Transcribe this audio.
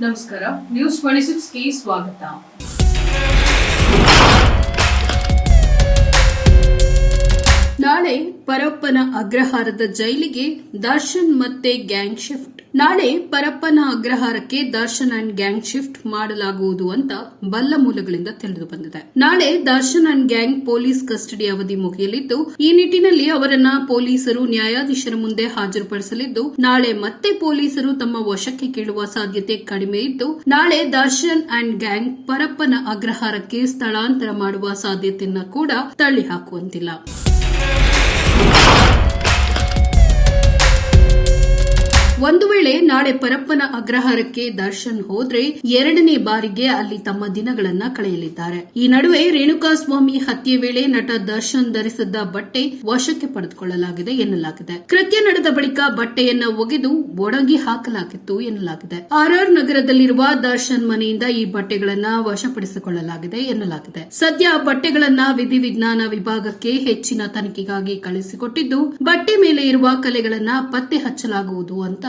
ನಮಸ್ಕಾರ. News twenty ಸಿಕ್ಸ್ಗೆ ಸ್ವಾಗತ. ನಾಳೆ ಪರಪ್ಪನ ಅಗ್ರಹಾರದ ಜೈಲಿಗೆ ದರ್ಶನ್ ಮತ್ತೆ ಗ್ಯಾಂಗ್ ಶಿಫ್ಟ್. ನಾಳೆ ಪರಪ್ಪನ ಅಗ್ರಹಾರಕ್ಕೆ ದರ್ಶನ್ ಅಂಡ್ ಗ್ಯಾಂಗ್ ಶಿಫ್ಟ್ ಮಾಡಲಾಗುವುದು ಅಂತ ಬಲ್ಲ ಮೂಲಗಳಿಂದ ತಿಳಿದು ಬಂದಿದೆ. ನಾಳೆ Darshan and gang police custody ಅವಧಿ ಮುಗಿಯಲಿದ್ದು, ಈ ನಿಟ್ಟಿನಲ್ಲಿ ಅವರನ್ನ ಪೊಲೀಸರು, ನ್ಯಾಯಾಧೀಶರ ಮುಂದೆ ಹಾಜರುಪಡಿಸಲಿದ್ದು, ನಾಳೆ ಮತ್ತೆ ಪೊಲೀಸರು ತಮ್ಮ ವಶಕ್ಕೆ ಕೇಳುವ ಸಾಧ್ಯತೆ ಕಡಿಮೆ ಇದ್ದು, ನಾಳೆ ದರ್ಶನ್ ಅಂಡ್ ಗ್ಯಾಂಗ್ ಪರಪ್ಪನ ಅಗ್ರಹಾರಕ್ಕೆ ಸ್ಥಳಾಂತರ ಮಾಡುವ ಸಾಧ್ಯತೆಯನ್ನ ಕೂಡ ತಳ್ಳಿ ಹಾಕುವಂತಿಲ್ಲ ಒಂದು ವೇಳೆ ನಾಳೆ ಪರಪ್ಪನ ಅಗ್ರಹಾರಕ್ಕೆ ದರ್ಶನ್ ಹೋದ್ರೆ ಎರಡನೇ ಬಾರಿಗೆ ಅಲ್ಲಿ ತಮ್ಮ ದಿನಗಳನ್ನ ಕಳೆಯಲಿದ್ದಾರೆ. ಈ ನಡುವೆ ರೇಣುಕಾಸ್ವಾಮಿ ಹತ್ಯೆ ವೇಳೆ ನಟ ದರ್ಶನ್ ಧರಿಸಿದ್ದ ಬಟ್ಟೆ ವಶಕ್ಕೆ ಪಡೆದುಕೊಳ್ಳಲಾಗಿದೆ ಎನ್ನಲಾಗಿದೆ. ಕೃತ್ಯ ನಡೆದ ಬಳಿಕ ಬಟ್ಟೆಯನ್ನ ಒಗೆದು ಒಣಗಿ ಹಾಕಲಾಗಿತ್ತು ಎನ್ನಲಾಗಿದೆ. ಆರ್ಆರ್ ನಗರದಲ್ಲಿರುವ ದರ್ಶನ್ ಮನೆಯಿಂದ ಈ ಬಟ್ಟೆಗಳನ್ನ ವಶಪಡಿಸಿಕೊಳ್ಳಲಾಗಿದೆ ಎನ್ನಲಾಗಿದೆ. ಸದ್ಯ ಬಟ್ಟೆಗಳನ್ನ ವಿಧಿವಿಜ್ಞಾನ ವಿಭಾಗಕ್ಕೆ ಹೆಚ್ಚಿನ ತನಿಖೆಗಾಗಿ ಕಳಿಸಿಕೊಟ್ಟಿದ್ದು, ಬಟ್ಟೆ ಮೇಲೆ ಇರುವ ಕಲೆಗಳನ್ನ ಪತ್ತೆ ಹಚ್ಚಲಾಗುವುದು ಅಂತ